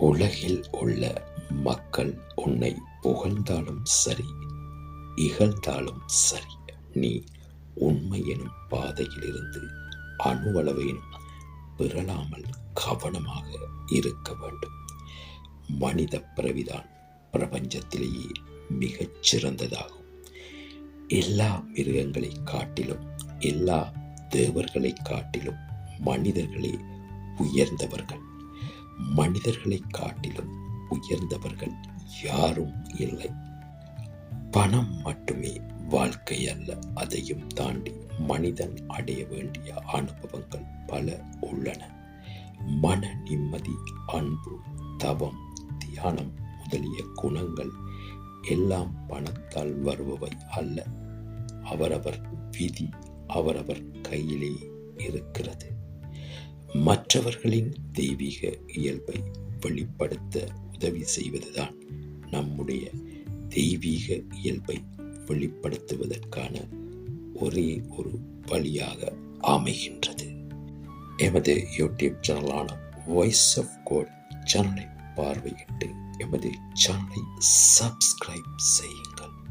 உலகில் உள்ள மக்கள் உன்னை புகழ்ந்தாலும் சரி இகழ்ந்தாலும் சரி நீ உண்மை எனும் பாதையிலிருந்து அணுவளவையும் பிறளாமல் கவனமாக இருக்க வேண்டும். மனித பிறவிதான் பிரபஞ்சத்திலேயே மிகச் சிறந்ததாகும். எல்லா மிருகங்களை காட்டிலும் எல்லா தேவர்களை காட்டிலும் மனிதர்களே உயர்ந்தவர்கள். மனிதர்களை காட்டிலும் உயர்ந்தவர்கள் யாரும் இல்லை. பணம் மட்டுமே வாழ்க்கை அல்ல அதையும் தாண்டி மனிதன் அடைய வேண்டிய அனுபவங்கள் பல உள்ளன. மன நிம்மதி அன்பு தவம் தியானம் முதலிய குணங்கள் எல்லாம் பணத்தால் வருபவை அல்ல. அவரவர் விதி அவரவர் கையிலே இருக்கிறது. மற்றவர்களின் தெய்வீக இயல்பை வெளிப்படுத்த உதவி செய்வதுதான் நம்முடைய தெய்வீக இயல்பை வெளிப்படுத்துவதற்கான ஒரே ஒரு வழியாக அமைகின்றது. எமது யூடியூப் சேனலான வாய்ஸ் ஆஃப் கோட் சேனலை பார்வையிட்டு எமது சேனலை சப்ஸ்கிரைப் செய்யுங்கள்.